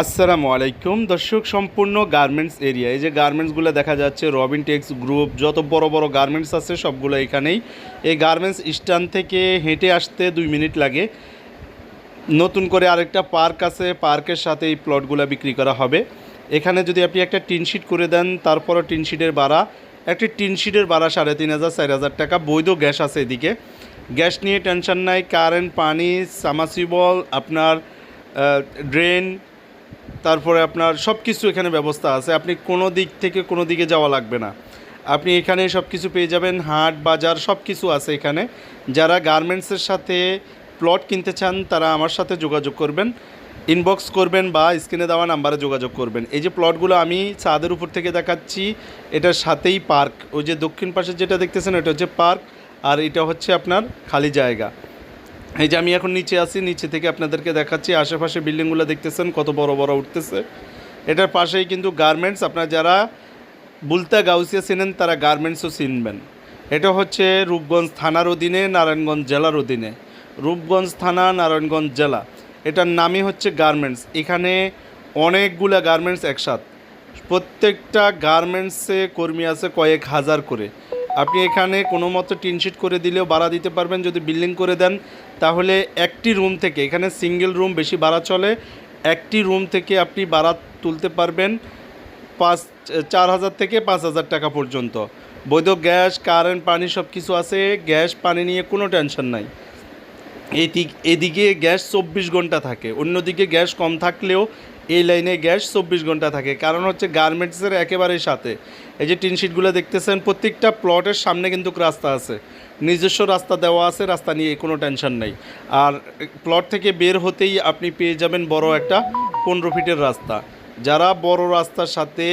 আসসালামু আলাইকুম। দর্শক, সম্পূর্ণ গার্মেন্টস এরিয়া এই যে গার্মেন্টসগুলো দেখা যাচ্ছে রবিন টেক্স গ্রুপ যত বড় বড় গার্মেন্টস আছে সবগুলো এখানেই। এই গার্মেন্টস স্ট্যান্ড থেকে হেঁটে আসতে দুই মিনিট লাগে। নতুন করে আরেকটা পার্ক আছে পার্কের সাথে এই প্লটগুলো বিক্রি করা হবে। এখানে যদি আপনি একটা টিনশিট করে দেন, তারপরও টিনশিটের ভাড়া। একটি টিনশিটের ভাড়া সাড়ে তিন হাজার, চার হাজার টাকা। বৈধ গ্যাস আছে এদিকে। গ্যাস নিয়ে টেনশন নাই কারেন্ট পানি সামাসিবল আপনার ড্রেন তারপরে আপনার সব কিছু এখানে ব্যবস্থা আছে। আপনি কোনো দিক থেকে কোনো দিকে যাওয়া লাগবে না। আপনি এখানে সব কিছু পেয়ে যাবেন, হাট, বাজার সব কিছু আছে এখানে। যারা গার্মেন্টসের সাথে প্লট কিনতে চান, তারা আমার সাথে যোগাযোগ করবেন। ইনবক্স করবেন বা স্ক্রিনে দেওয়া নাম্বারে যোগাযোগ করবেন। এই যে প্লটগুলো আমি ছাদের উপর থেকে দেখাচ্ছি এটার সাথেই পার্ক ওই যে দক্ষিণ পাশে যেটা দেখতেছেন, এটা হচ্ছে পার্ক আর এটা হচ্ছে আপনার খালি জায়গা। এই যে আমি এখন নিচে আছি, নিচে থেকে আপনাদেরকে দেখাচ্ছি, আশেপাশে বিল্ডিংগুলো দেখতেছেন, কত বড় বড় উঠতেছে। এটার পাশেই কিন্তু গার্মেন্টস আপনার যারা বুলতা গাউসিয়া চিনেন, তারা গার্মেন্টসও চিনবেন। এটা হচ্ছে রূপগঞ্জ থানার অধীনে, নারায়ণগঞ্জ জেলার অধীনে। রূপগঞ্জ থানা, নারায়ণগঞ্জ জেলা। এটার নামই হচ্ছে গার্মেন্টস এখানে অনেকগুলা গার্মেন্টস একসাথ। প্রত্যেকটা গার্মেন্টসে কর্মী আছে কয়েক হাজার করে। আপনি এখানে কোনো মতো টিনশিট করে দিলেও ভাড়া দিতে পারবেন, যদি বিল্ডিং করে দেন। তাহলে একটি রুম থেকে, এখানে সিঙ্গেল রুম বেশি ভাড়া চলে, একটি রুম থেকে আপনি ভাড়া তুলতে পারবেন পাঁচ, চার হাজার থেকে পাঁচ হাজার টাকা পর্যন্ত। বৈধ গ্যাস, কারেন্ট, পানি সব কিছু আছে, গ্যাস, পানি নিয়ে কোনো টেনশন নাই। এদিক, এদিকে গ্যাস চব্বিশ ঘণ্টা থাকে, অন্যদিকে গ্যাস কম থাকলেও এই লাইনে গ্যাস চব্বিশ ঘণ্টা থাকে। কারণ হচ্ছে গার্মেন্টসের একেবারে সাথে। এই যে টিনশিটগুলো দেখতেছেন, প্রত্যেকটা প্লটের সামনে কিন্তু রাস্তা আছে। নিজস্ব রাস্তা দেওয়া আছে, রাস্তা নিয়ে কোনো টেনশন নেই। আর প্লট থেকে বের হতেই আপনি পেয়ে যাবেন বড় একটা পনেরো ফিটের রাস্তা। যারা বড় রাস্তার সাথে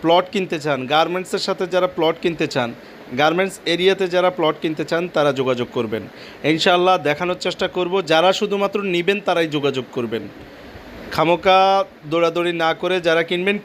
প্লট কিনতে চান গার্মেন্টসের সাথে যারা প্লট কিনতে চান গার্মেন্টস এরিয়াতে যারা প্লট কিনতে চান, তারা যোগাযোগ করবেন। ইনশাআল্লাহ দেখানোর চেষ্টা করব, যারা শুধুমাত্র নেবেন তারাই যোগাযোগ করবেন। খামোকা দৌড়াদৌড়ি না করে যারা কিনবেন, কিন-